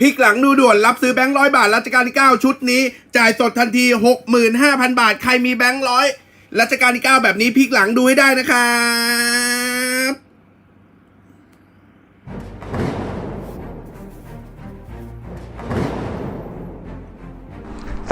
พลิกหลังดูด่วนรับซื้อแบงค์ร้อยบาทรัชกาลที่ 9 ชุดนี้ จ่ายสดทันที 65,000 บาท ใครมีแบงค์ร้อยรัชกาลที่ 9 แบบนี้พลิกหลังดูให้ได้นะครับ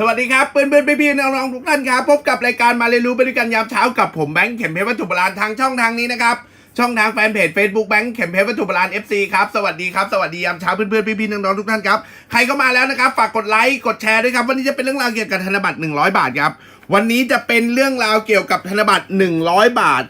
สวัสดีครับเพื่อนเพื่อนๆพี่ๆน้องๆทุกท่านครับพบกับรายการมาเรียนรู้ไปด้วยกันยามเช้ากับผมแบงค์เข็มเพชรวัตถุโบราณทางช่องทางนี้นะครับช่องทางแฟนเพจ Facebook แบงค์เข็มเพชรวัตถุโบราณ FC ครับสวัสดีครับสวัสดียามเช้าเพื่อนเพื่อนๆพี่ๆน้องๆทุกท่านครับใครเข้ามาแล้วนะครับฝากกดไลค์กดแชร์ด้วยครับวันนี้จะเป็นเรื่องราวเกี่ยวกับธนบัตร100 บาทครับวันนี้จะเป็นเรื่องราวเกี่ยวกับธนบัตร100 บาท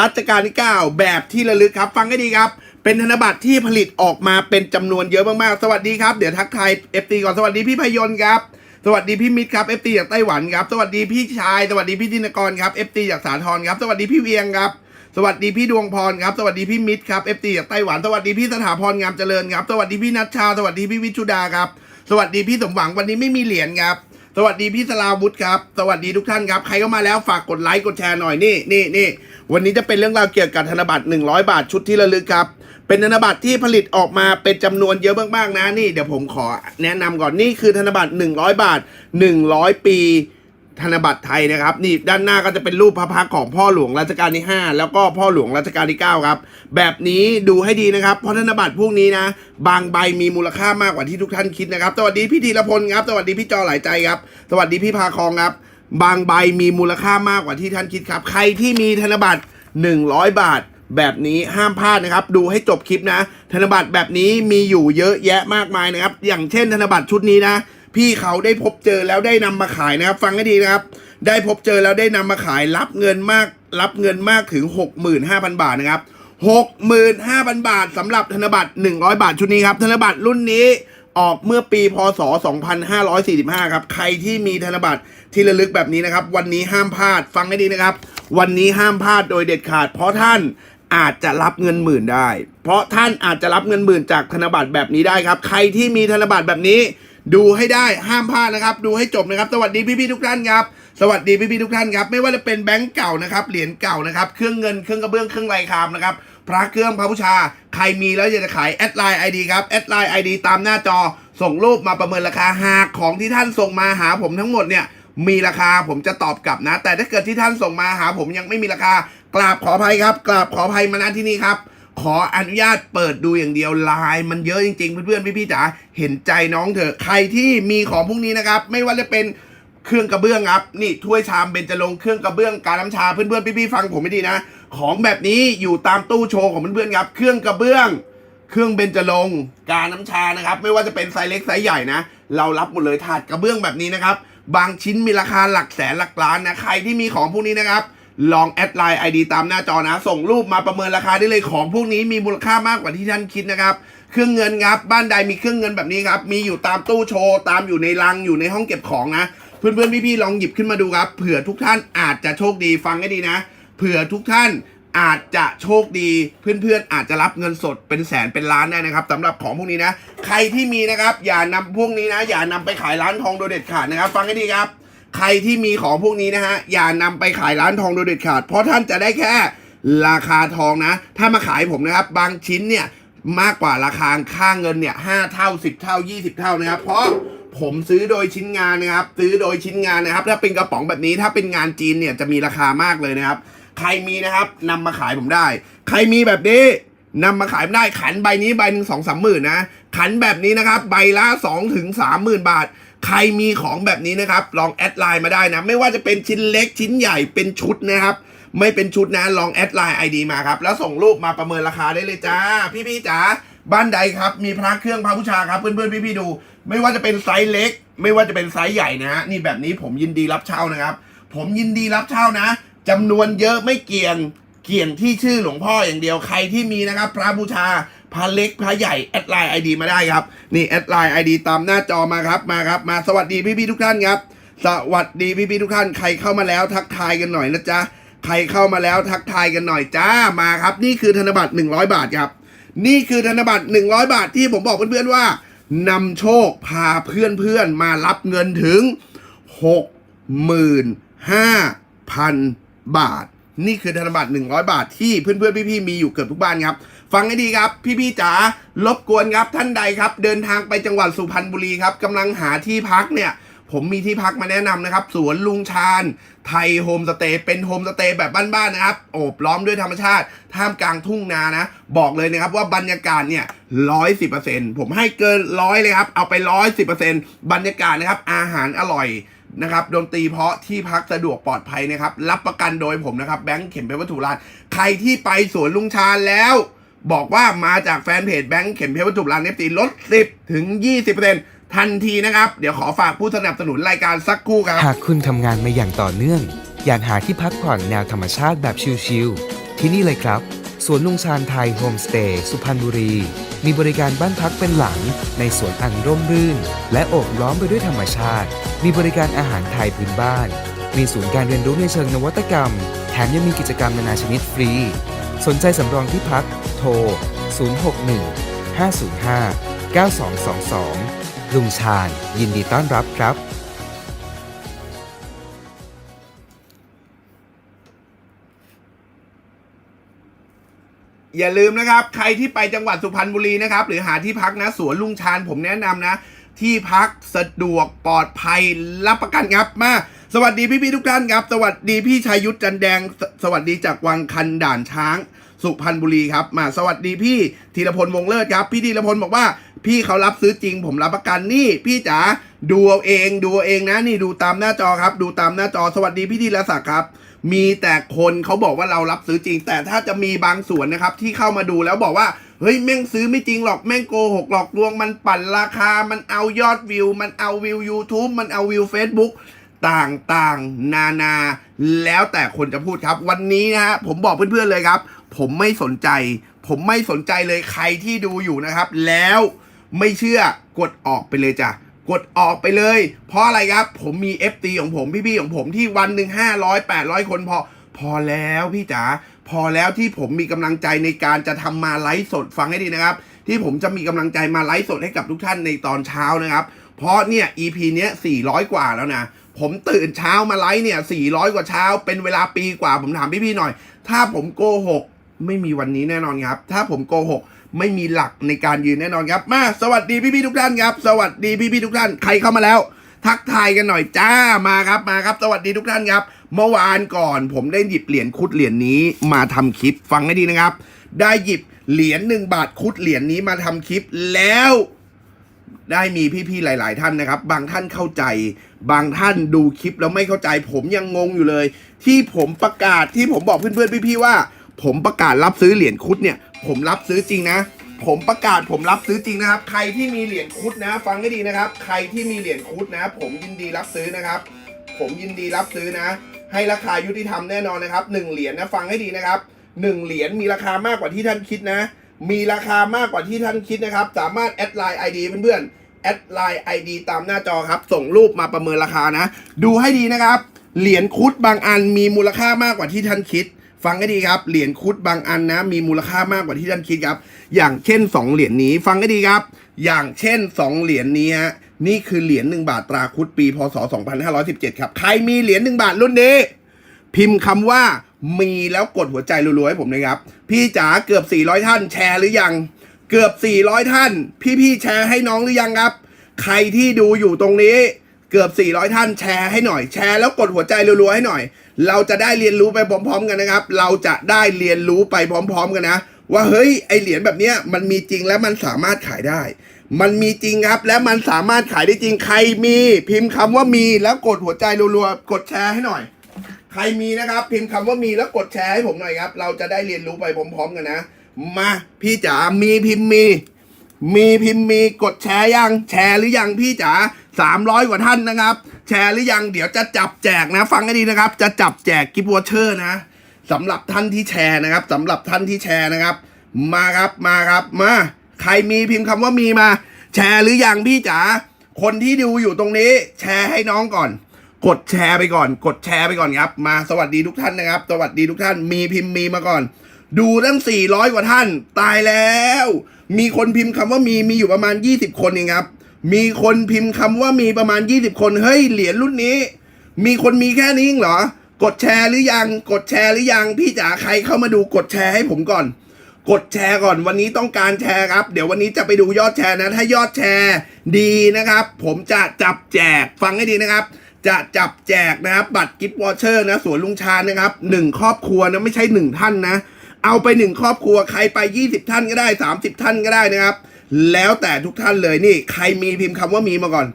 รัชกาลที่ 9 แบบที่ระลึกครับ ฟังให้ดีครับ เป็นธนบัตรที่ผลิตออกมาเป็นจำนวนเยอะมากๆ สวัสดีครับ เดี๋ยวทักทาย FT ก่อนสวัสดีพี่พยนต์ครับ สวัสดีพี่มิตรครับเอฟตีจากไต้หวันครับ สวัสดีพี่ชาย สวัสดีพี่ธินกรครับเอฟตีจากสาทรครับ สวัสดีพี่เวียงครับ สวัสดีพี่ดวงพรครับ สวัสดีพี่มิตรครับเอฟตีจากไต้หวัน สวัสดีพี่สถาพรงามเจริญครับ สวัสดีพี่นัชชา สวัสดีพี่วิชุดาครับ สวัสดีพี่สมหวังวันนี้ไม่มีเหรียญครับ สวัสดีพี่สลาวุธครับ สวัสดีทุกท่านครับ ใครเข้ามาแล้วฝากกดไลค์กดแชร์หน่อยนี่นี่นี่วันนี้จะเป็นเรื่องราวเกี่ยวกับธนบัตร100 บาทชุดที่ระลึกครับ เป็นธนบัตรที่ผลิตออกมาเป็นจำนวนเยอะมากๆนะนี่เดี๋ยวผมขอแนะนำก่อนนี่คือธนบัตร100 บาท 100 ปี ธนบัตรไทยนะครับ นี่ด้านหน้าก็จะเป็นรูปพระพักของพ่อหลวงรัชกาลที่ 5 แล้วก็พ่อหลวงรัชกาลที่ 9 ครับ แบบนี้ดูให้ดีนะครับ เพราะธนบัตรพวกนี้นะ บางใบมีมูลค่ามากกว่าที่ทุกท่านคิดนะครับ สวัสดีพี่ธีรพลครับ สวัสดีพี่จอหลายใจครับ สวัสดีพี่พาคองครับ บางใบมีมูลค่ามากกว่าที่ท่านคิดครับ ใครที่มีธนบัตร 100 บาทแบบนี้ห้ามพลาดนะครับ ดูให้จบคลิปนะ ธนบัตรแบบนี้มีอยู่เยอะแยะมากมายนะครับ อย่างเช่นธนบัตรชุดนี้นะ พี่เขาได้พบเจอแล้วได้นำมาขายนะครับ ฟังให้ดีนะครับ ได้พบเจอแล้วได้นำมาขายรับเงินมาก รับเงินมากถึง 65,000 บาทนะครับ 65,000 บาทสำหรับธนบัตร 100 บาทชุดนี้ครับ ธนบัตรรุ่นนี้ออกเมื่อปีพศ 2545 ครับ ใครที่มีธนบัตรที่ระลึกแบบนี้นะครับ วันนี้ห้ามพลาดฟังให้ดีนะครับ วันนี้ห้ามพลาดโดยเด็ดขาด เพราะท่านอาจจะรับเงินหมื่นได้ เพราะท่านอาจจะรับเงินหมื่นจากธนบัตรแบบนี้ได้ครับ ใครที่มีธนบัตรแบบนี้ ดูให้ได้ห้ามพลาดนะครับ ดูให้จบนะครับ สวัสดีพี่ๆทุกท่านครับ สวัสดีพี่ๆทุกท่านครับ ไม่ว่าจะเป็นแบงก์เก่านะครับ เหรียญเก่านะครับ เครื่องเงิน เครื่องกระเบื้อง เครื่องลายคามนะครับ พระเครื่องพระบูชา ใครมีแล้วอยากจะขายแอดไลน์ไอดีครับ แอดไลน์ไอดีตามหน้าจอ ส่งรูปมาประเมินราคา หากของที่ท่านส่งมาหาผมทั้งหมดเนี่ย มีราคาผมจะตอบกลับนะ แต่ถ้าเกิดที่ท่านส่งมาหาผมยังไม่มีราคา กราบขออภัยครับ กราบขออภัยมาณที่นี่ครับ ขออนุญาตเปิดดูอย่างเดียวลายมันเยอะจริงๆ เพื่อนๆพี่ๆจ๋าเห็นใจน้องเถอะใครที่มีของพวกนี้นะครับ ไม่ว่าจะเป็นเครื่องกระเบื้องครับนี่ถ้วยชามเบญจรงเครื่องกระเบื้องการน้ำชาเพื่อนๆพี่ๆฟังผมไม่ดีนะ ของแบบนี้อยู่ตามตู้โชว์ของเพื่อนๆครับ เครื่องกระเบื้อง เครื่องเบญจรงการน้ำชานะครับ ไม่ว่าจะเป็นไซส์เล็กไซส์ใหญ่นะ เรารับหมดเลยถาดกระเบื้องแบบนี้นะครับ บางชิ้นมีราคาหลักแสนหลักล้านนะใครที่มีของพวกนี้นะครับ ลองแอดไลน์ไอดีตามหน้าจอนะ ส่งรูปมาประเมินราคาได้เลยของพวกนี้มีมูลค่ามากกว่าที่ท่านคิดนะครับ เครื่องเงินครับ บ้านใดมีเครื่องเงินแบบนี้ครับ มีอยู่ตามตู้โชว์ ตามอยู่ในลังอยู่ในห้องเก็บของนะ เพื่อนๆพี่ๆลองหยิบขึ้นมาดูครับ เผื่อทุกท่านอาจจะโชคดีฟังให้ดีนะ เผื่อทุกท่านอาจจะโชคดีเพื่อนๆ อาจจะรับเงินสดเป็นแสนเป็นล้านได้นะครับสำหรับของพวกนี้นะ ใครที่มีนะครับ อย่านำพวกนี้นะ อย่านำไปขายร้านทองโดยเด็ดขาดนะครับ ฟังให้ดีครับ ใครที่มีของพวกนี้นะฮะ อย่านำไปขายร้านทองโดยเด็ดขาด เพราะท่านจะได้แค่ราคาทองนะ ถ้ามาขายผมนะครับ บางชิ้นเนี่ยมากกว่าราคาค่าเงินเนี่ยห้าเท่าสิบเท่ายี่สิบเท่านะครับ เพราะผมซื้อโดยชิ้นงานนะครับ ซื้อโดยชิ้นงานนะครับ ถ้าเป็นกระป๋องแบบนี้ถ้าเป็นงานจีนเนี่ยจะมีราคามากเลยนะครับ ใครมีนะครับนำมาขายผมได้ ใครมีแบบนี้นำมาขายผมได้ขันใบนี้ใบหนึ่งสองสามหมื่นนะขันแบบนี้นะครับ ใบละสองถึงสามหมื่นบาท ใครมีของแบบนี้นะครับ ลองแอดไลน์มาได้นะ ไม่ว่าจะเป็นชิ้นเล็กชิ้นใหญ่เป็นชุดนะครับ ไม่เป็นชุดนะลองแอดไลน์ไอดีมาครับ แล้วส่งรูปมาประเมินราคาได้เลยจ้า พี่ๆจ๋าบ้านใดครับ มีพระเครื่องพระบูชาครับ เพื่อนๆพี่ๆดู ไม่ว่าจะเป็นไซส์เล็ก ไม่ว่าจะเป็นไซส์ใหญ่นะฮะนี่แบบนี้ผมยินดีรับเช่านะครับ ผมยินดีรับเช่านะจำนวนเยอะไม่เกี่ยงเกี่ยงที่ชื่อหลวงพ่ออย่างเดียวใครที่มีนะครับ พระบูชา พระเล็กพระใหญ่แอดไลน์ไอดีมาได้ครับ นี่แอดไลน์ไอดีตามหน้าจอมาครับมาครับ มาสวัสดีพี่ๆทุกท่านครับ สวัสดีพี่ๆทุกท่านใครเข้ามาแล้วทักทายกันหน่อยนะจ๊ะใครเข้ามาแล้วทักทายกันหน่อยจ้ามาครับ นี่คือธนบัตร100 บาทครับ นี่คือธนบัตร100 บาทที่ผมบอกเพื่อนๆว่านำโชคพาเพื่อนๆมารับเงินถึง 65,000 บาท นี่คือธนบัตร100 บาทที่เพื่อนๆพี่ๆมีอยู่เกือบทุกบ้านครับ ฟังให้ดีครับพี่ๆจ๋ารบกวนครับท่านใดครับ เดินทางไปจังหวัดสุพรรณบุรีครับกำลังหาที่พักเนี่ยผมมีที่พักมาแนะนำนะครับ สวนลุงชาญ ไทยโฮมสเตย์เป็นโฮมสเตย์แบบบ้านๆนะครับ โอบล้อมด้วยธรรมชาติ ท่ามกลางทุ่งนานะ บอกเลยนะครับว่าบรรยากาศเนี่ยร้อยสิบเปอร์เซ็นต์ผมให้เกินร้อยเลยครับ เอาไปร้อยสิบเปอร์เซ็นต์บรรยากาศนะครับ อาหารอร่อยนะครับดนตรีเพราะที่พักสะดวกปลอดภัยนะครับ รับประกันโดยผมนะครับ แบงค์เข็มเพชรวัตถุรานใครที่ไปสวนลุงชาญแล้ว บอกว่ามาจากแฟนเพจแบงค์เข็มเพชรวัตถุรานเอฟซีลด 10 ถึง 20%ทันทีนะครับ เดี๋ยวขอฝากผู้สนับสนุนรายการสักครู่ครับ หากคุณทำงานมาอย่างต่อเนื่อง อยากหาที่พักผ่อนแนวธรรมชาติแบบชิลๆที่นี่เลยครับสวนลุงชาญไทยโฮมสเตย์สุพรรณบุรี มีบริการบ้านพักเป็นหลัง ในสวนอันร่มรื่น และโอบล้อมไปด้วยธรรมชาติ มีบริการอาหารไทยพื้นบ้าน มีศูนย์การเรียนรู้ในเชิงนวัตกรรม แถมยังมีกิจกรรมนานาชนิดฟรี สนใจสำรองที่พัก โทร 061 505 9222 ลุงชาญยินดีต้อนรับครับ อย่าลืมนะครับ ใครที่ไปจังหวัดสุพรรณบุรีนะครับ หรือหาที่พักนะ สวนลุงชาญผมแนะนำนะ ที่พักสะดวกปลอดภัยรับประกันครับมา สวัสดีพี่ๆทุกท่านครับ สวัสดีพี่ชัยยุทธจันแดงสสวัสดีจากวังคันด่านช้าง สุพรรณบุรีครับ มาสวัสดีพี่ธีรพลวงเลิศครับ พี่ธีรพลบอกว่า พี่เขารับซื้อจริง ผมรับประกันนี่ พี่จ๋าดูเอาเองดูเอาเองนะนี่ดูตามหน้าจอครับ ดูตามหน้าจอสวัสดีพี่ธีรศักดิ์ครับ มีแต่คนเขาบอกว่าเรารับซื้อจริง แต่ถ้าจะมีบางส่วนนะครับที่เข้ามาดูแล้วบอกว่าเฮ้ยแม่งซื้อไม่จริงหรอกแม่งโกหกหลอกลวงมันปั่นราคา มันเอายอดวิว มันเอาวิว YouTube มันเอาวิว Facebook ต่างๆ นานา แล้วแต่คนจะพูดครับ วันนี้นะฮะผมบอกเพื่อนๆเลยครับ ผมไม่สนใจ ผมไม่สนใจเลยใครที่ดูอยู่นะครับ แล้วไม่เชื่อกดออกไปเลยจ้ะกดออกไปเลย เพราะอะไรครับ ผมมี FT ของผมพี่ๆของผมที่วันหนึ่งห้าร้อยแปดร้อยคนพอพอแล้วพี่จ๋าพอแล้วที่ผมมีกำลังใจในการจะทำมาไลฟ์สดฟังให้ดีนะครับ ที่ผมจะมีกำลังใจมาไลฟ์สดให้กับทุกท่านในตอนเช้านะครับ เพราะเนี่ย EP เนี้ย400 กว่าแล้วนะ ผมตื่นเช้ามาไลฟ์เนี่ย400กว่าเช้า เป็นเวลาปีกว่า ผมถามพี่ๆหน่อย ถ้าผมโกหก ไม่มีวันนี้แน่นอนครับ ถ้าผมโกหก ไม่มีหลักในการยืนแน่นอนครับ มา สวัสดีพี่ๆทุกท่านครับ สวัสดีพี่ๆทุกท่าน ใครเข้ามาแล้ว ทักทายกันหน่อยจ้า มาครับมาครับ สวัสดีทุกท่านครับ เมื่อวานก่อน ผมได้หยิบเหรียญคุดเหรียญนี้มาทำคลิปฟังให้ดีนะครับ ได้หยิบเหรียญหนึ่งบาทคุดเหรียญนี้มาทำคลิปแล้ว ได้มีพี่ๆหลาย ๆ ท่านนะครับ บางท่านเข้าใจ บางท่านดูคลิปแล้วไม่เข้าใจ ผมยังงงอยู่เลย ที่ผมประกาศที่ผมบอกเพื่อนๆพี่ๆว่า ผมประกาศรับซื้อเหรียญคุดเนี่ย ผมรับซื้อจริงนะ ผมประกาศผมรับซื้อจริงนะครับ ใครที่มีเหรียญคุดนะ ฟังให้ดีนะครับ ใครที่มีเหรียญคุดนะ ผมยินดีรับซื้อนะครับ ผมยินดีรับซื้อนะ ให้ราคายุติธรรมแน่นอนนะครับหนึ่งเหรียญนะฟังให้ดีนะครับหนึ่งเหรียญมีราคามากกว่าที่ท่านคิดนะ มีราคามากกว่าที่ท่านคิดนะครับ สามารถแอดไลน์ ID เพื่อนๆ แอดไลน์ ID ตามหน้าจอครับ ส่งรูปมาประเมินราคานะ ดูให้ดีนะครับ เหรียญคุดบางอันมีมูลค่ามากกว่าที่ท่านคิด ฟังให้ดีครับ เหรียญคุดบางอันนะ มีมูลค่ามากกว่าที่ท่านคิดครับ อย่างเช่น 2 เหรียญนี้ ฟังให้ดีครับ อย่างเช่น 2 เหรียญนี้ฮะ นี่คือเหรียญ1บาทตราคุดปี พศ 2517 ครับ ใครมีเหรียญ1บาทรุ่นนี้ พิมพ์คำว่ามีแล้วกดหัวใจรัวๆให้ผมเลยครับ พี่จ๋าเกือบ 400 ท่านแชร์หรือยัง เกือบ 400 ท่าน พี่ๆแชร์ให้น้องหรือยังครับ ใครที่ดูอยู่ตรงนี้เกือบ 400 ท่านแชร์ให้หน่อยแชร์แล้วกดหัวใจรัวๆให้หน่อย เราจะได้เรียนรู้ไปพร้อม ๆ กันนะครับ เราจะได้เรียนรู้ไปพร้อม ๆ กันนะ ว่าเฮ้ยไอเหรียญแบบเนี้ยมันมีจริงและมันสามารถขายได้ มันมีจริงครับและมันสามารถขายได้จริงใครมีพิมพ์คำว่ามีแล้วกดหัวใจรัวๆกดแชร์ให้หน่อย ใครมีนะครับ พิมพ์คำว่ามีแล้วกดแชร์ให้ผมหน่อยครับ เราจะได้เรียนรู้ไปพร้อม ๆ กันนะ มาพี่จ๋ามีพิมพ์มี มีพิมพ์มีกดแชร์ยังแชร์หรือยังพี่จ๋าสามร้อยกว่าท่านนะครับ แชร์หรือยังเดี๋ยวจะจับแจกนะ ฟังให้ดีนะครับ จะจับแจกกิฟต์วอเชอร์นะสำหรับท่านที่แชร์นะครับสำหรับท่านที่แชร์นะครับ มาครับมาครับมาใครมีพิมพ์คำว่ามีมา แชร์หรือยังพี่จ๋าคนที่ดูอยู่ตรงนี้ แชร์ให้น้องก่อน กดแชร์ไปก่อน กดแชร์ไปก่อนครับ มาสวัสดีทุกท่านนะครับ สวัสดีทุกท่านมีพิมพ์มีมาก่อน ดูตั้ง 400 กว่าท่าน ตายแล้ว มีคนพิมพ์คำว่ามีมีอยู่ประมาณ 20 คนเองครับ มีคนพิมพ์คำว่ามีประมาณ 20 คน เฮ้ย เหรียญรุ่นนี้ มีคนมีแค่นี้เหรอ กดแชร์หรือยัง กดแชร์หรือยัง พี่จ๋าใครเข้ามาดูกดแชร์ให้ผมก่อน กดแชร์ก่อน วันนี้ต้องการแชร์ครับ เดี๋ยววันนี้จะไปดูยอดแชร์นะ ถ้ายอดแชร์ดีนะครับ ผมจะจับแจก ฟังให้ดีนะครับจะจับแจกนะครับ บัตรกิฟต์วอเชอร์นะสวนลุงชาญนะครับหนึ่งครอบครัวนะไม่ใช่หนึ่งท่านนะ เอาไปหนึ่งครอบครัวใครไป 20 ท่านก็ได้ 30 ท่านก็ได้นะครับ แล้วแต่ทุกท่านเลยนี่ ใครมีพิมพ์คำว่ามีมาก่อน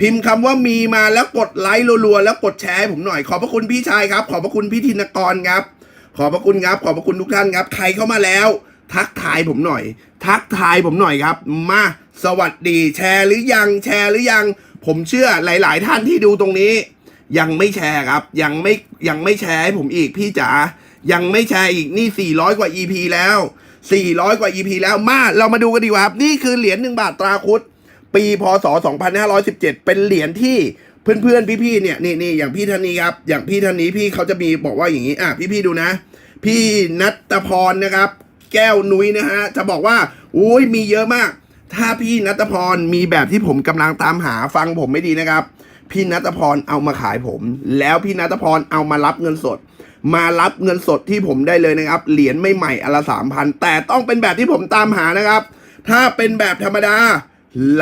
พิมพ์คำว่ามีมาแล้วกดไลค์รัวๆแล้วกดแชร์ให้ผมหน่อยขอบพระคุณพี่ชายครับ ขอบพระคุณพี่ธินกรครับ ขอบพระคุณครับ ขอบพระคุณทุกท่านครับ ใครเข้ามาแล้ว ทักทายผมหน่อย ทักทายผมหน่อยครับ มาสวัสดีแชร์หรือยังแชร์หรือยัง ผมเชื่อหลาย ๆ ท่านที่ดูตรงนี้ ยังไม่แชร์ครับ ยังไม่ยังไม่แชร์ให้ผมอีกพี่จ๋า ยังไม่แชร์อีกนี่ 400 กว่า EP แล้ว 400 กว่า EP แล้วมาเรามาดูกันดีกว่าครับ นี่คือเหรียญหนึ่งบาทตราคุดปีพศ 2517 เป็นเหรียญที่เพื่อนๆ พี่ๆเนี่ยนี่นี่อย่างพี่ท่านนี้ครับ อย่างพี่ท่านนี้พี่เขาจะมีบอกว่าอย่างนี้อะพี่ๆดูนะ พี่นัตพรนะครับ แก้วนุ้ยนะฮะจะบอกว่าอุ้ยมีเยอะมาก ถ้าพี่นัตพรมีแบบที่ผมกำลังตามหาฟังผมไม่ดีนะครับ พี่นัตพรเอามาขายผม แล้วพี่นัตพรเอามารับเงินสด มารับเงินสดที่ผมได้เลยนะครับ เหรียญไม่ใหม่อนละสามพันแต่ต้องเป็นแบบที่ผมตามหานะครับ ถ้าเป็นแบบธรรมดา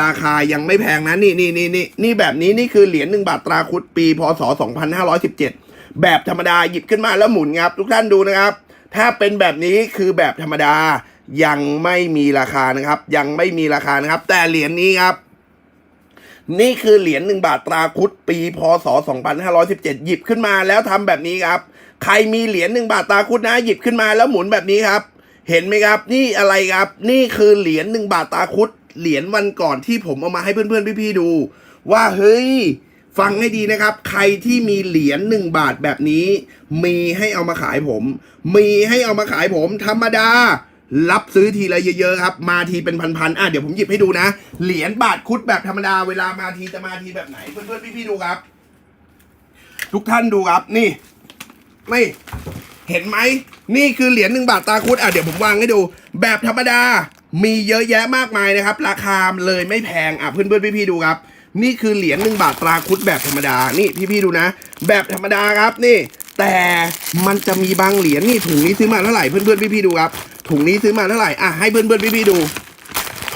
ราคายังไม่แพงนะนี่นี่นี่นี่นี่แบบนี้นี่คือเหรียญหนึ่งบาทตราคุดปีพศ2517 แบบธรรมดาหยิบขึ้นมาแล้วหมุนครับ ทุกท่านดูนะครับ ถ้าเป็นแบบนี้คือแบบธรรมดายังไม่มีราคานะครับ ยังไม่มีราคานะครับ แต่เหรียญนี้ครับ นี่คือเหรียญหนึ่งบาทตราคุดปีพศ 2517 หยิบขึ้นมาแล้วทำแบบนี้ครับ ใครมีเหรียญหนึ่งบาทตราคุดนะ หยิบขึ้นมาแล้วหมุนแบบนี้ครับ เห็นไหมครับ นี่อะไรครับ นี่คือเหรียญหนึ่งบาทตราคุดเหรียญวันก่อนที่ผมเอามาให้เพื่อนๆพี่ๆดู ว่าเฮ้ยฟังให้ดีนะครับ ใครที่มีเหรียญหนึ่งบาทแบบนี้ มีให้เอามาขายผม มีให้เอามาขายผมธรรมดา รับซื้อทีละเยอะๆครับ มาทีเป็นพันๆอะเดี๋ยวผมหยิบให้ดูนะ เหรียญบาทคุดแบบธรรมดาเวลามาทีจะมาทีแบบไหน เพื่อนๆพี่ๆดูครับ ทุกท่านดูครับนี่นี่เห็นไหมนี่คือเหรียญหนึ่งบาทตาคุดอะเดี๋ยวผมวางให้ดู แบบธรรมดามีเยอะแยะมากมายนะครับ ราคาเลยไม่แพงอะเพื่อนๆพี่ๆดูครับ นี่คือเหรียญหนึ่งบาทตราคุดแบบธรรมดานี่พี่ๆดูนะ แบบธรรมดาครับนี่ แต่มันจะมีบางเหรียญนี่ถุงนี้ซื้อมาเท่าไหร่เพื่อนๆพี่ๆดูครับ ถุงนี้ซื้อมาเท่าไหร่อะให้เพื่อนๆพี่ๆดู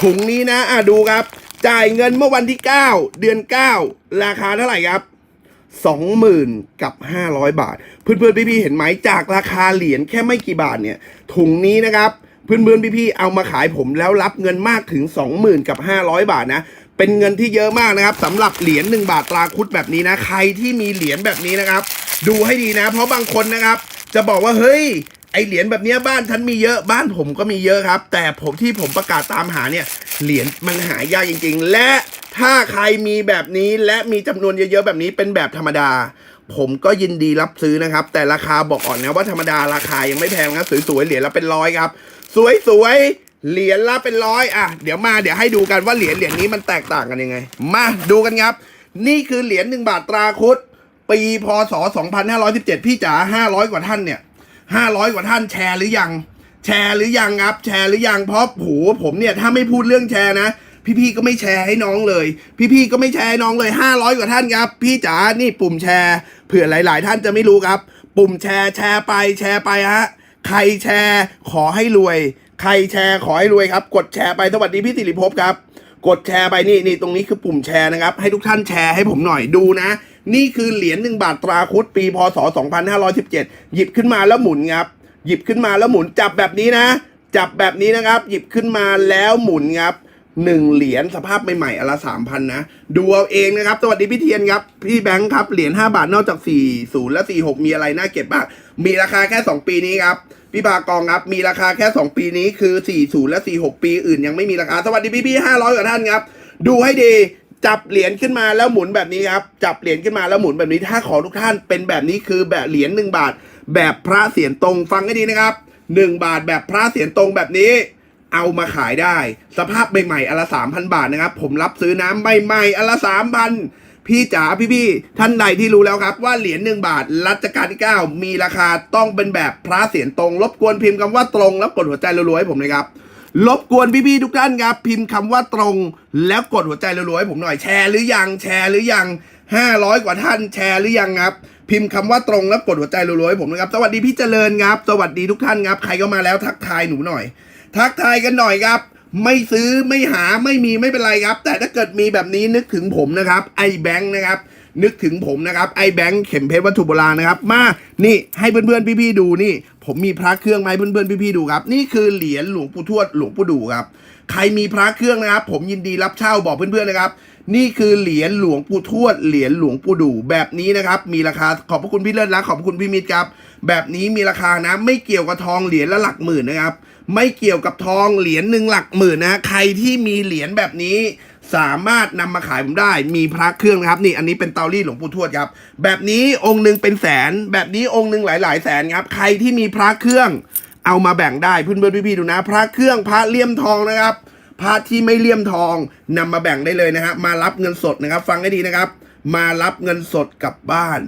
ถุงนี้นะอะดูครับ จ่ายเงินเมื่อวันที่ 9 เดือน 9 ราคาเท่าไหร่ครับ20,000กับ500บาท เพื่อนๆพี่ๆเห็นไหมจากราคาเหรียญแค่ไม่กี่บาทเนี่ย ถุงนี้นะครับเพื่อนๆพี่ๆเอามาขายผมแล้วรับเงินมากถึง 20,000กับ500 บาทนะ เป็นเงินที่เยอะมากนะครับสำหรับเหรียญ1บาทตราคุดแบบนี้นะ ใครที่มีเหรียญแบบนี้นะครับ ดูให้ดีนะ เพราะบางคนนะครับ จะบอกว่าเฮ้ยไอเหรียญแบบนี้บ้านฉันมีเยอะบ้านผมก็มีเยอะครับ แต่ผมที่ผมประกาศตามหาเนี่ยเหรียญมันหายากจริง ๆ และถ้าใครมีแบบนี้และมีจำนวนเยอะๆแบบนี้เป็นแบบธรรมดา ผมก็ยินดีรับซื้อนะครับ แต่ราคาบอกอ่อนนะว่าธรรมดาราคายังไม่แพงนะสวยๆเหรียญละเป็นร้อยครับ สวยๆเหรียญละเป็นร้อยอะเดี๋ยวมาเดี๋ยวให้ดูกันว่าเหรียญเหรียญนี้มันแตกต่างกันยังไง มาดูกันครับ นี่คือเหรียญหนึ่งบาทตราคุด ปีพศ 2517 พี่จ๋า500 กว่าท่านเนี่ย 500 กว่าท่านแชร์หรือยัง แชร์หรือยังครับ แชร์หรือยัง เพราะโหผมเนี่ย ถ้าไม่พูดเรื่องแชร์นะ พี่ๆก็ไม่แชร์ให้น้องเลย พี่ๆก็ไม่แชร์ให้น้องเลย 500 กว่าท่านครับ พี่จ๋า นี่ปุ่มแชร์เผื่อหลาย ๆ ท่านจะไม่รู้ครับ ปุ่มแชร์แชร์ไปแชร์ไปฮะ ใครแชร์ขอให้รวย ใครแชร์ขอให้รวยครับ กดแชร์ไป สวัสดีพี่สิริภพครับ กดแชร์ไปนี่นี่ตรงนี้คือปุ่มแชร์นะครับ ให้ทุกท่านแชร์ให้ผมหน่อยดูนะ นี่คือเหรียญหนึ่งบาทตราคุดปีพศ 2517 หยิบขึ้นมาแล้วหมุนครับ หยิบขึ้นมาแล้วหมุนจับแบบนี้นะ จับแบบนี้นะครับ หยิบขึ้นมาแล้วหมุนครับหนึ่งเหรียญสภาพใหม่ๆอละสามพันนะ ดูเอาเองนะครับ สวัสดีพี่เทียนครับ พี่แบงค์ครับเหรียญ5บาทนอกจาก 40 และ 46 มีอะไรน่าเก็บบ้าง มีราคาแค่ 2 ปีนี้ครับพี่บากองครับมีราคาแค่ 2 ปีนี้คือ 40 และ 46 ปีอื่นยังไม่มีราคา สวัสดีพี่พี่500กว่าท่านครับ ดูให้ดี จับเหรียญขึ้นมาแล้วหมุนแบบนี้ครับ จับเหรียญขึ้นมาแล้วหมุนแบบนี้ ถ้าขอทุกท่านเป็นแบบนี้คือแบบเหรียญหนึ่งบาท แบบพระเสียรตรงฟังให้ดีนะครับ1บาทแบบพระเสียรตรงแบบนี้ เอามาขายได้ สภาพใหม่ๆอนละสามพันบาทนะครับ ผมรับซื้อน้ำใหม่ๆอนละสามพันพี่จ๋าพี่ๆท่านใดที่รู้แล้วครับ ว่าเหรียญหนึ่งบาทรัชกาลที่ 9 มีราคาต้องเป็นแบบพระเสียรตรง รบกวนพิมพ์คำว่าตรงแล้วกดหัวใจรัวๆให้ผมเลยครับ รบกวนพี่ๆทุกท่านครับ พิมพ์คำว่าตรง แล้วกดหัวใจรัวๆให้ผมหน่อยแชร์หรือยังแชร์หรือยัง500 กว่าท่านแชร์หรือยังครับ พิมพ์คำว่าตรงแล้วกดหัวใจรัวๆให้ผมนะครับ สวัสดีพี่เจริญครับ สวัสดีทุกท่านครับ ใครก็มาแล้วทักทายหนูหน่อย ทักทายกันหน่อยครับ ไม่ซื้อไม่หาไม่มีไม่เป็นไรครับ แต่ถ้าเกิดมีแบบนี้นึกถึงผมนะครับไอแบงค์นะครับ นึกถึงผมนะครับไอ้แบงค์เข็มเพชรวัตถุโบราณนะครับมานี่ให้เพื่อนๆพี่ๆดูนี่ ผมมีพระเครื่องมาให้เพื่อนๆพี่ๆดูครับ นี่คือเหรียญหลวงปู่ทวดหลวงปู่ดูครับ ใครมีพระเครื่องนะครับ ผมยินดีรับเช่าบอกเพื่อนๆนะครับ นี่คือเหรียญหลวงปู่ทวดเหรียญหลวงปู่ดูแบบนี้นะครับ มีราคาขอบพระคุณพี่เลิศรักขอบพระคุณพี่มิตรครับแบบนี้มีราคานะ ไม่เกี่ยวกับทองเหรียญละหลักหมื่นนะครับ ไม่เกี่ยวกับทองเหรียญหนึ่งหลักหมื่นนะ ใครที่มีเหรียญแบบนี้ สามารถนำมาขายผมได้ มีพระเครื่องนะครับ นี่อันนี้เป็นเตารีดหลวงปู่ทวดครับ แบบนี้องค์หนึ่งเป็นแสน แบบนี้องค์หนึ่งหลาย ๆ แสนครับ ใครที่มีพระเครื่องเอามาแบ่งได้เพื่อนๆพี่ๆดูนะ พระเครื่องพระเลี่ยมทองนะครับพระที่ไม่เลี่ยมทองนำมาแบ่งได้เลยนะฮะมารับเงินสดนะครับ ฟังให้ดีนะครับ มารับเงินสดกลับบ้าน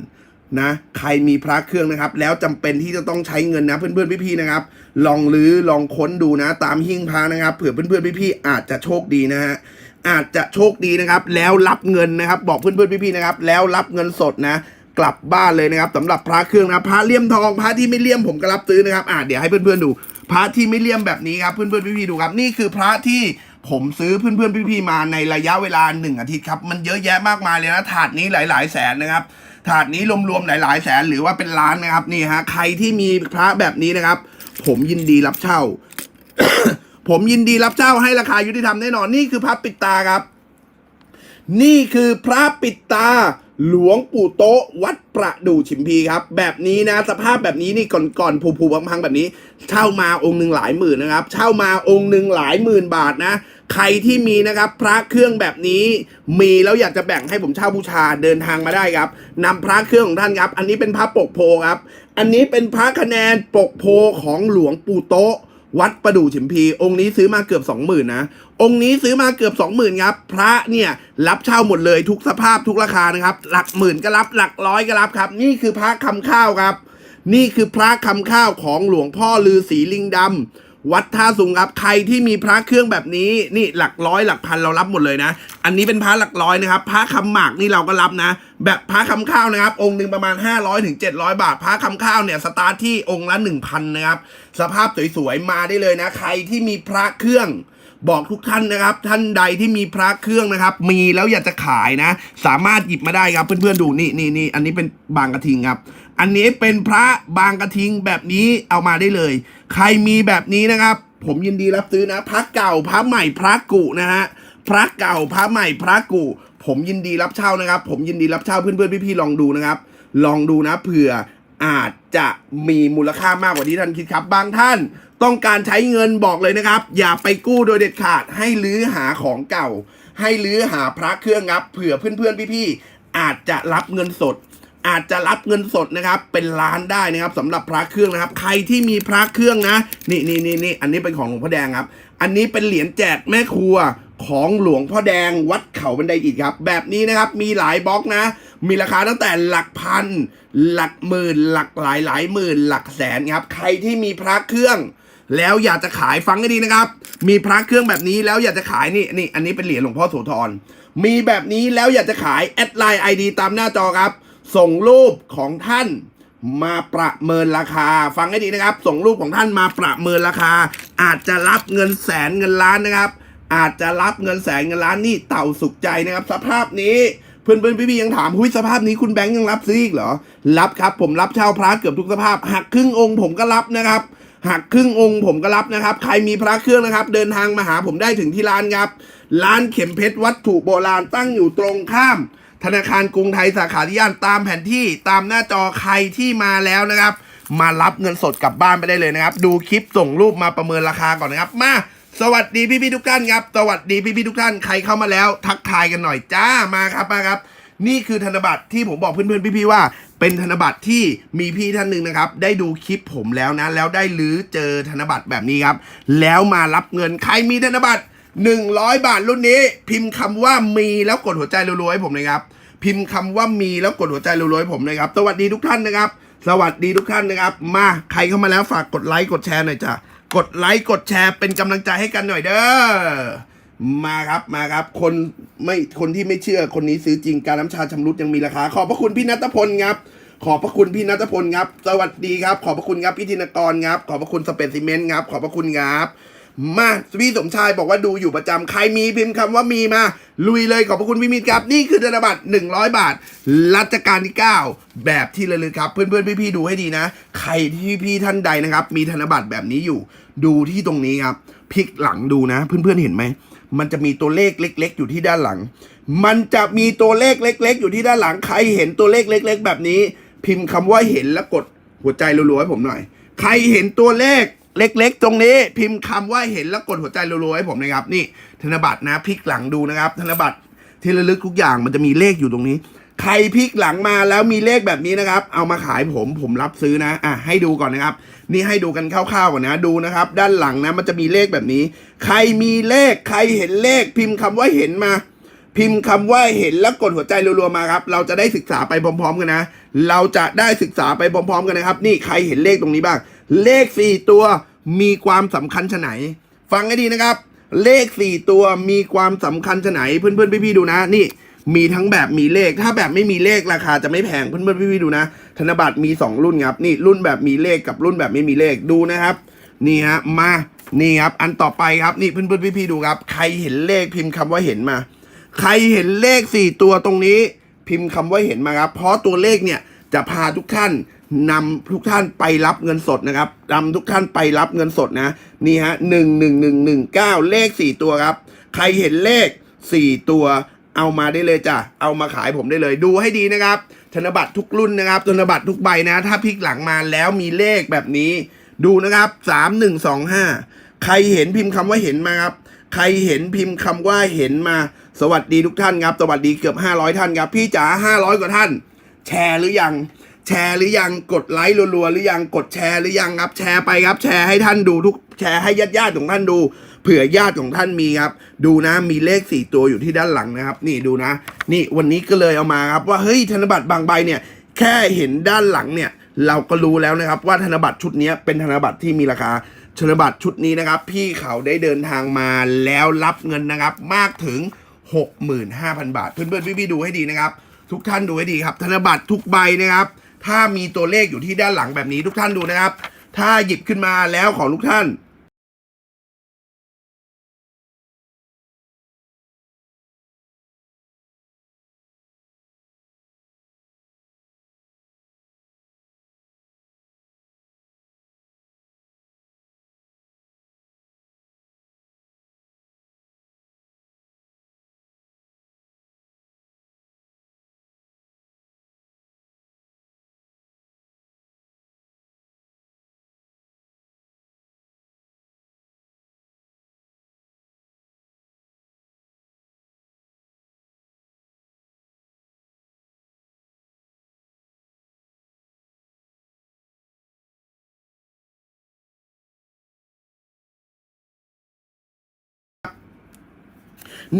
นะใครมีพระเครื่องนะครับ แล้วจำเป็นที่จะต้องใช้เงินนะเพื่อนๆพี่ๆนะครับ ลองลื้อลองค้นดูนะ ตามหิ้งพระนะครับเผื่อเพื่อนๆพี่ๆอาจจะโชคดีนะฮะ อาจจะโชคดีนะครับ แล้วรับเงินนะครับ บอกเพื่อนๆพี่ๆนะครับ แล้วรับเงินสดนะกลับบ้านเลยนะครับสำหรับพระเครื่องนะครับพระเลี่ยมทองพระที่ไม่เลี่ยมผมก็รับซื้อนะครับอ่าเดี๋ยวให้เพื่อนๆดู พระที่ไม่เลี่ยมแบบนี้ครับเพื่อนๆพี่ๆดูครับ นี่คือพระที่ผมซื้อเพื่อนๆพี่ๆมาในระยะเวลาหนึ่งอาทิตย์ครับ มันเยอะแยะมากมายเลยนะถาดนี้หลาย ๆ แสนนะครับ ถาดนี้รวมๆหลาย ๆ แสนหรือว่าเป็นล้านนะครับนี่ฮะใครที่มีพระแบบนี้นะครับ ผมยินดีรับเช่า ผมยินดีรับเช่าให้ราคายุติธรรมแน่นอนนี่คือพระปิดตาครับ นี่คือพระปิดตาหลวงปู่โตะวัดประดู่ฉิมพีครับ แบบนี้นะ สภาพแบบนี้นี่ก่อนก่อนผูผูพังๆแบบนี้ เช่ามาองค์หนึ่งหลายหมื่นนะครับ เช่ามาองค์หนึ่งหลายหมื่นบาทนะ ใครที่มีนะครับ พระเครื่องแบบนี้ มีแล้วอยากจะแบ่งให้ผมเช่าบูชาเดินทางมาได้ครับนำพระเครื่องของท่านครับ อันนี้เป็นพระปกโพครับ อันนี้เป็นพระคะแนนปกโพของหลวงปู่โตะ วัดประดู่ฉิมพีองค์นี้ซื้อมาเกือบสองหมื่นนะองค์นี้ซื้อมาเกือบสองหมื่นครับพระเนี่ยรับเช่าหมดเลยทุกสภาพทุกราคานะครับ หลักหมื่นก็รับหลักร้อยก็รับครับ นี่คือพระคำข้าวครับ นี่คือพระคำข้าวของหลวงพ่อลือศรีลิงดำ วัดท่าสุงครับ ใครที่มีพระเครื่องแบบนี้นี่หลักร้อยหลักพันเรารับหมดเลยนะ อันนี้เป็นพระหลักร้อยนะครับ พระคำหมากนี่เราก็รับนะ แบบพระคำข้าวนะครับ องค์หนึ่งประมาณ 500ถึง700 บาท พระคำข้าวเนี่ยสตาร์ทที่องค์ละ1,000นะครับ สภาพสวยๆมาได้เลยนะ ใครที่มีพระเครื่องบอกทุกท่านนะครับ ท่านใดที่มีพระเครื่องนะครับ มีแล้วอยากจะขายนะ สามารถหยิบมาได้ครับเพื่อนๆดูนี่นี่นี่อันนี้เป็นบางกระทิงครับ อันนี้เป็นพระบางกระทิงแบบนี้เอามาได้เลย ใครมีแบบนี้นะครับ ผมยินดีรับซื้อนะ พระเก่าพระใหม่พระกุนะฮะพระเก่าพระใหม่พระกุผมยินดีรับเช่านะครับ ผมยินดีรับเช่าเพื่อนๆพี่ๆลองดูนะครับ ลองดูนะเผื่ออาจจะมีมูลค่ามากกว่าที่ท่านคิดครับ บางท่านต้องการใช้เงินบอกเลยนะครับ อย่าไปกู้โดยเด็ดขาดให้ลื้อหาของเก่า ให้ลื้อหาพระเครื่องครับเผื่อเพื่อนๆพี่ๆอาจจะรับเงินสด อาจจะรับเงินสดนะครับเป็นล้านได้นะครับสำหรับพระเครื่องนะครับ ใครที่มีพระเครื่องนะ นี่นี่นี่นี่อันนี้เป็นของหลวงพ่อแดงครับ อันนี้เป็นเหรียญแจกแม่ครัวของหลวงพ่อแดงวัดเขาบันไดอิฐครับ แบบนี้นะครับมีหลายบล็อกนะ มีราคาตั้งแต่หลักพัน หลักหมื่น หลักหลายหลายหมื่น หลักแสนครับ ใครที่มีพระเครื่องแล้วอยากจะขายฟังให้ดีนะครับ มีพระเครื่องแบบนี้แล้วอยากจะขายนี่นี่อันนี้เป็นเหรียญหลวงพ่อโสธร มีแบบนี้แล้วอยากจะขายแอดไลน์ไอดีตามหน้าจอครับ ส่งรูปของท่านมาประเมินราคา ฟังให้ดีนะครับ ส่งรูปของท่านมาประเมินราคา อาจจะรับเงินแสนเงินล้านนะครับ อาจจะรับเงินแสนเงินล้านนี่เต่าสุขใจนะครับ สภาพนี้เพื่อนเพื่อนพี่ๆยังถามหุยสภาพนี้คุณแบงค์ยังรับซื้ออีกเหรอ รับครับ ผมรับเช่าพระเกือบทุกสภาพหักครึ่งองค์ผมก็รับนะครับหักครึ่งองค์ผมก็รับนะครับ ใครมีพระเครื่องนะครับ เดินทางมาหาผมได้ถึงที่ร้านครับ ร้านเข็มเพชรวัตถุโบราณตั้งอยู่ตรงข้าม ธนาคารกรุงไทยสาขาที่ย่านตามแผนที่ตามหน้าจอใครที่มาแล้วนะครับ มารับเงินสดกลับบ้านไปได้เลยนะครับ ดูคลิปส่งรูปมาประเมินราคาก่อนนะครับมาสวัสดีพี่ๆทุกท่านครับ สวัสดีพี่ๆทุกท่านใครเข้ามาแล้ว ทักทายกันหน่อยจ้ามาครับมาครับ นี่คือธนบัตรที่ผมบอกเพื่อนๆพี่ๆว่า เป็นธนบัตรที่มีพี่ท่านหนึ่งนะครับ ได้ดูคลิปผมแล้วนะ แล้วได้ลื้อเจอธนบัตรแบบนี้ครับ แล้วมารับเงินใครมีธนบัตร 100 บาทรุ่นนี้ พิมพ์คำว่ามีแล้วกดหัวใจรัวๆให้ผมเลยครับ พิมพ์คำว่ามีแล้วกดหัวใจรัวๆให้ผมเลยครับ สวัสดีทุกท่านนะครับ สวัสดีทุกท่านนะครับ มาใครเข้ามาแล้วฝากกดไลค์กดแชร์หน่อยจ้ะกดไลค์กดแชร์เป็นกำลังใจให้กันหน่อยเด้อมาครับมาครับ คนไม่คนที่ไม่เชื่อคนนี้ซื้อจริงการน้ำชาชำรุดยังมีราคา ขอบพระคุณพี่นัทพลครับขอบพระคุณพี่นัทพลครับ สวัสดีครับ ขอบพระคุณครับพี่ธินกรครับ ขอบพระคุณสเปซซิเมนต์ครับ ขอบพระคุณครับ มาพี่สมชายบอกว่าดูอยู่ประจำใครมีพิมพ์คำว่ามีมา ลุยเลยขอบพระคุณพี่มิตรครับ นี่คือธนบัตร100 บาท รัชกาลที่ 9 แบบที่ระลึกครับ เพื่อนๆพี่ๆดูให้ดีนะ ใครที่พี่ท่านใดนะครับ มีธนบัตรแบบนี้อยู่ ดูที่ตรงนี้ครับพลิกหลังดูนะ เพื่อนๆเห็นไหมมันจะมีตัวเลขเล็ก ๆ อยู่ที่ด้านหลัง มันจะมีตัวเลขเล็ก ๆ อยู่ที่ด้านหลัง ใครเห็นตัวเลขเล็ก ๆ แบบนี้ พิมพ์คำว่าเห็นแล้วกดหัวใจรัวๆให้ผมหน่อย ใครเห็นตัวเลข เล็กๆ ตรงนี้ พิมพ์คำว่าเห็นแล้วกดหัวใจรัวๆให้ผมนะครับ นี่ ธนบัตรนะพลิกหลังดูนะครับ ธนบัตรที่ระลึกทุกอย่างมันจะมีเลขอยู่ตรงนี้ ใครพลิกหลังมาแล้วมีเลขแบบนี้นะครับ เอามาขายผมผมรับซื้อนะอะให้ดูก่อนนะครับ นี่ให้ดูกันคร่าวๆก่อนนะดูนะครับ ด้านหลังนะมันจะมีเลขแบบนี้ ใครมีเลขใครเห็นเลข พิมพ์คำว่าเห็นมาพิมพ์คำว่าเห็นแล้วกดหัวใจรัวๆมาครับ เราจะได้ศึกษาไปพร้อม ๆ กันนะ เราจะได้ศึกษาไปพร้อม ๆ กันนะครับ นี่ใครเห็นเลขตรงนี้บ้าง เลขสี่ตัวมีความสำคัญชะไหน ฟังให้ดีนะครับ เลขสี่ตัวมีความสำคัญชะไหนเพื่อนๆพี่ๆดูนะ นี่มีทั้งแบบมีเลข ถ้าแบบไม่มีเลขราคาจะไม่แพงเพื่อนๆพี่ๆดูนะ ธนบัตรมีสองรุ่นครับ นี่รุ่นแบบมีเลขกับรุ่นแบบไม่มีเลขดูนะครับ นี่ฮะมานี่ครับ อันต่อไปครับนี่เพื่อนๆพี่ๆดูครับ ใครเห็นเลขพิมพ์คำว่าเห็นมา ใครเห็นเลขสี่ตัวตรงนี้ พิมพ์คำว่าเห็นมาครับ เพราะตัวเลขเนี่ยจะพาทุกท่าน นำทุกท่านไปรับเงินสดนะครับนำทุกท่านไปรับเงินสดนะ นี่ฮะหนึ่งหนึ่งหนึ่งหนึ่งเก้าเลขสี่ตัวครับ ใครเห็นเลขสี่ตัว เอามาได้เลยจ้ะ เอามาขายผมได้เลย ดูให้ดีนะครับ ธนบัตรทุกรุ่นนะครับ ธนบัตรทุกใบนะ ถ้าพลิกหลังมาแล้วมีเลขแบบนี้ ดูนะครับสามหนึ่งสองห้าใครเห็นพิมพ์คำว่าเห็นมาครับ ใครเห็นพิมพ์คำว่าเห็นมา สวัสดีทุกท่านครับ สวัสดีเกือบ500ท่านครับ พี่จ๋า500กว่าท่าน แชร์หรือยัง แชร์หรือยังกดไลค์รัวๆหรือยังกดแชร์หรือยังครับ แชร์ไปครับ แชร์ให้ท่านดูทุกแชร์ให้ญาติญาติๆของท่านดู เผื่อญาติของท่านมีครับ ดูนะมีเลขสี่ตัวอยู่ที่ด้านหลังนะครับ นี่ดูนะ นี่วันนี้ก็เลยเอามาครับ ว่าเฮ้ยธนบัตรบางใบเนี่ย แค่เห็นด้านหลังเนี่ย เราก็รู้แล้วนะครับ ว่าธนบัตรชุดนี้เป็นธนบัตรที่มีราคาธนบัตรชุดนี้นะครับ พี่เขาได้เดินทางมาแล้วรับเงินนะครับ มากถึง 65,000 บาท เพื่อนๆพี่ๆดูให้ดีนะครับ ทุกท่านดูให้ดีครับ ธนบัตรทุกใบนะครับ ถ้ามีตัวเลขอยู่ที่ด้านหลังแบบนี้ทุกท่านดูนะครับ ถ้าหยิบขึ้นมาแล้วของทุกท่าน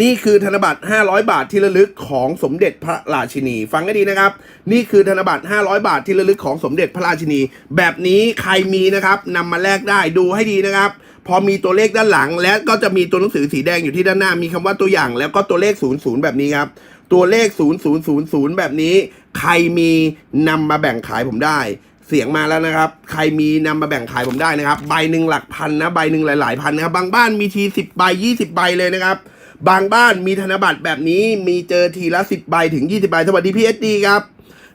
นี่คือธนบัตร 500 บาทที่ระลึกของสมเด็จพระราชินี ฟังให้ดีนะครับ นี่คือธนบัตร 500 บาทที่ระลึกของสมเด็จพระราชินี แบบนี้ใครมีนะครับนำมาแลกได้ดูให้ดีนะครับ พอมีตัวเลขด้านหลัง และก็จะมีตัวหนังสือสีแดงอยู่ที่ด้านหน้ามีคำว่าตัวอย่าง แล้วก็ตัวเลข 00 แบบนี้ครับตัวเลข 0000 แบบนี้ ใครมีนำมาแบ่งขายผมได้ เสียงมาแล้วนะครับ ใครมีนำมาแบ่งขายผมได้นะครับ ใบหนึ่งหลักพันนะ ใบหนึ่งหลาย ๆ พันนะครับ บางบ้านมีทีสิบใบยี่สิบใบเลยนะครับ บางบ้านมีธนบัตรแบบนี้มีเจอทีละสิบใบถึงยี่สิบใบสวัสดีพี่เอสดีครับ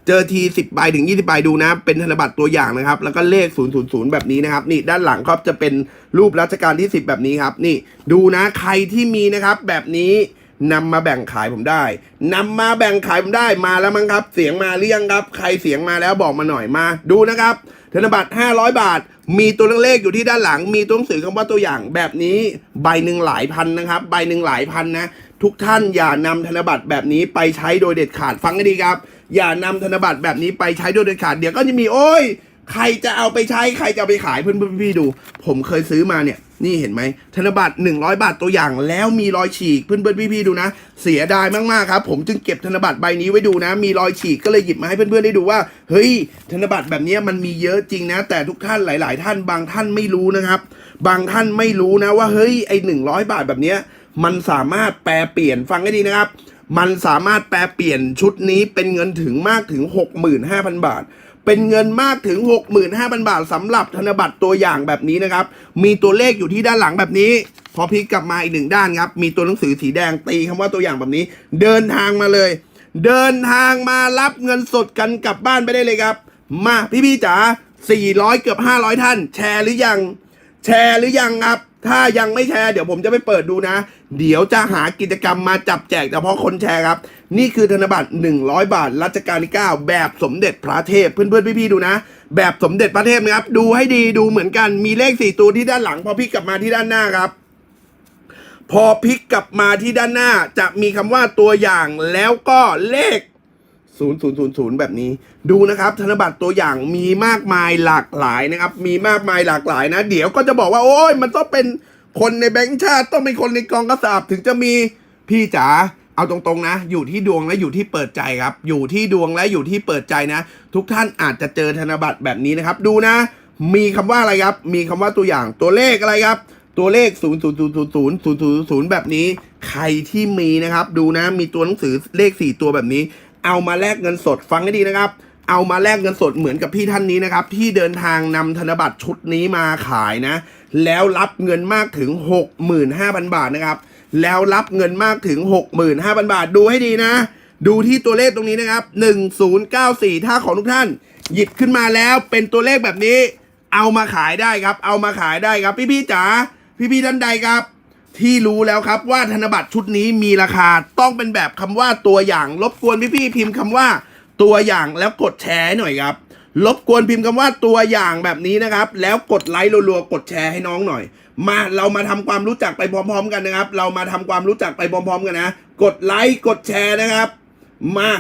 เจอทีสิบใบถึงยี่สิบใบดูนะ เป็นธนบัตรตัวอย่างนะครับ แล้วก็เลขศูนย์ศูนย์ศูนย์แบบนี้นะครับ นี่ด้านหลังครับจะเป็นรูปรัชกาลที่สิบแบบนี้ครับ นี่ดูนะใครที่มีนะครับ แบบนี้นำมาแบ่งขายผมได้ นำมาแบ่งขายผมได้มาแล้วมั้งครับ เสียงมาหรือยังครับ ใครเสียงมาแล้วบอกมาหน่อยมา ดูนะครับ ธนบัตร500 บาท มีตัวเลขอยู่ที่ด้านหลัง มีตัวหนังสือคำว่าตัวอย่างแบบนี้ใบหนึ่งหลายพันนะครับ ใบหนึ่งหลายพันนะ ทุกท่านอย่านำธนบัตรแบบนี้ไปใช้โดยเด็ดขาดฟังให้ดีครับ อย่านำธนบัตรแบบนี้ไปใช้โดยเด็ดขาดเดี๋ยวก็จะมีโอ้ย ใครจะเอาไปใช้ใครจะเอาไปขายเพื่อนๆพี่ๆดู ผมเคยซื้อมาเนี่ย นี่เห็นไหมธนบัตร100 บาทตัวอย่างแล้วมีรอยฉีกเพื่อนๆพี่ๆดูนะ เสียดายมากๆครับผมจึงเก็บธนบัตรใบนี้ไว้ดูนะ มีรอยฉีกก็เลยหยิบมาให้เพื่อนๆได้ดูว่า เฮ้ย ธนบัตรแบบนี้มันมีเยอะจริงนะ แต่ทุกท่านหลาย ๆ ท่านบางท่านไม่รู้นะครับ บางท่านไม่รู้นะว่าเฮ้ยไอ้หนึ่งร้อยบาทแบบนี้มันสามารถแปลเปลี่ยนฟังให้ดีนะครับมันสามารถแปลเปลี่ยนชุดนี้เป็นเงินถึงมากถึง 65,000 บาท เป็นเงินมากถึง 65,000 บาทสำหรับธนบัตรตัวอย่างแบบนี้นะครับ มีตัวเลขอยู่ที่ด้านหลังแบบนี้ พอพลิกกลับมาอีกหนึ่งด้านครับ มีตัวหนังสือสีแดงตีคำว่าตัวอย่างแบบนี้ เดินทางมาเลย เดินทางมารับเงินสดกันกลับบ้านไปได้เลยครับ มาพี่ๆจ๋า400 เกือบ 500 ท่าน แชร์หรือยัง แชร์หรือยังครับ ถ้ายังไม่แชร์เดี๋ยวผมจะไปเปิดดูนะ เดี๋ยวจะหากิจกรรมมาจับแจกเฉพาะคนแชร์ครับ นี่คือธนบัตร 100 บาทรัชกาลที่ 9 แบบสมเด็จพระเทพ เพื่อนๆพี่ๆดูนะ แบบสมเด็จพระเทพนะครับ ดูให้ดีดูเหมือนกันมีเลข 4 ตัวที่ด้านหลัง พอพี่กลับมาที่ด้านหน้าครับ พอพลิกกลับมาที่ด้านหน้า จะมีคำว่าตัวอย่างแล้วก็เลข0000 แบบนี้ ดูนะครับธนบัตรตัวอย่างมีมากมายหลากหลายนะครับ มีมากมายหลากหลายนะ เดี๋ยวก็จะบอกว่า โอ้ยมันต้องเป็นคนในแบงค์ชาติต้องเป็นคนในกองกระสาบถึงจะมีพี่จ๋า เอาตรงๆนะ อยู่ที่ดวงและอยู่ที่เปิดใจครับ อยู่ที่ดวงและอยู่ที่เปิดใจนะ ทุกท่านอาจจะเจอธนบัตรแบบนี้นะครับ ดูนะ มีคำว่าอะไรครับ มีคำว่าตัวอย่างตัวเลขอะไรครับ ตัวเลข 0 0 0 0 0 0 0 0 แบบนี้ ใครที่มีนะครับ ดูนะ มีตัวหนังสือเลข 4 ตัวแบบนี้ เอามาแลกเงินสดฟังให้ดีนะครับเอามาแลกเงินสดเหมือนกับพี่ท่านนี้นะครับ ที่เดินทางนำธนบัตรชุดนี้มาขายนะ แล้วรับเงินมากถึง 65,000 บาทนะครับ แล้วรับเงินมากถึง 65,000 บาท ดูให้ดีนะ ดูที่ตัวเลขตรงนี้นะครับ 1094 ถ้าของทุกท่าน หยิบขึ้นมาแล้วเป็นตัวเลขแบบนี้ เอามาขายได้ครับ เอามาขายได้ครับ พี่ๆจ๋าพี่ๆท่านใดครับ ที่รู้แล้วครับว่าธนบัตรชุดนี้มีราคาต้องเป็นแบบคำว่าตัวอย่าง รบกวนพี่ๆพิมพ์คำว่าตัวอย่างแล้วกดแชร์หน่อยครับรบกวนพิมพ์คำว่าตัวอย่างแบบนี้นะครับ แล้วกดไลค์รัวๆกดแชร์ให้น้องหน่อย มาเรามาทำความรู้จักไปพร้อม ๆ กันนะครับ เรามาทำความรู้จักไปพร้อม ๆ กันนะ กดไลค์กดแชร์นะครับ มา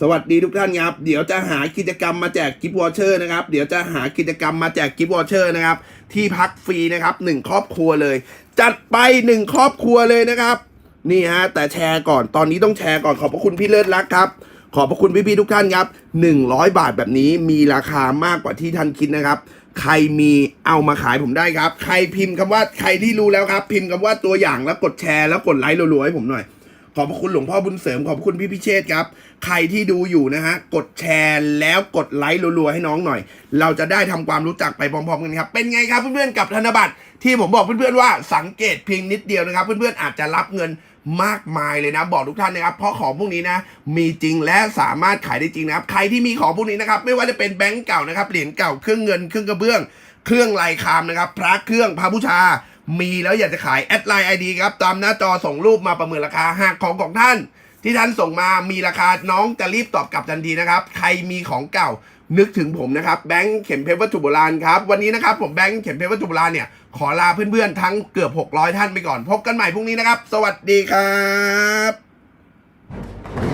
สวัสดีทุกท่านครับ เดี๋ยวจะหากิจกรรมมาแจกกิฟต์วอเชอร์นะครับ เดี๋ยวจะหากิจกรรมมาแจกกิฟต์วอเชอร์นะครับ ที่พักฟรีนะครับหนึ่งครอบครัวเลย จัดไปหนึ่งครอบครัวเลยนะครับ นี่ฮะแต่แชร์ก่อนตอนนี้ต้องแชร์ก่อนขอบพระคุณพี่เลิศรักครับ ขอบพระคุณพี่ๆทุกท่านครับ 100 บาทแบบนี้มีราคามากกว่าที่ท่านคิดนะครับ ใครมีเอามาขายผมได้ครับ ใครพิมพ์คำว่าใครที่รู้แล้วครับ พิมพ์คำว่าตัวอย่างแล้วกดแชร์แล้วกดไลค์รัวๆให้ผมหน่อย ขอบคุณหลวงพ่อบุญเสริมขอบคุณพี่พิเชษครับ ใครที่ดูอยู่นะฮะกดแชร์แล้วกดไลค์รัวๆให้น้องหน่อย เราจะได้ทำความรู้จักไปพร้อมๆกันครับ เป็นไงครับเพื่อนๆกับธนบัตรที่ผมบอกเพื่อนๆว่าสังเกตเพียงนิดเดียวนะครับ เพื่อนๆอาจจะรับเงิน มากมายเลยนะ บอกทุกท่านนะครับเพราะของพวกนี้นะ มีจริงและสามารถขายได้จริงนะครับ ใครที่มีของพวกนี้นะครับ ไม่ว่าจะเป็นแบงก์เก่านะครับเหรียญเก่าเครื่องเงินเครื่องกระเบื้อง เครื่องลายคามนะครับ พระเครื่องพระบูชา มีแล้วอยากจะขายแอดไลน์ไอดีครับตามหน้าจอส่งรูปมาประเมินราคาหากของของท่าน ที่ท่านส่งมามีราคาน้องจะรีบตอบกลับทันทีนะครับ ใครมีของเก่านึกถึงผมนะครับแบงค์เข็มเพชรวัตถุโบราณครับวันนี้นะครับผมแบงค์เข็มเพชรวัตถุโบราณเนี่ย ขอลาเพื่อนๆทั้งเกือบ 600 ท่านไปก่อน พบกันใหม่พรุ่งนี้นะครับ สวัสดีครับ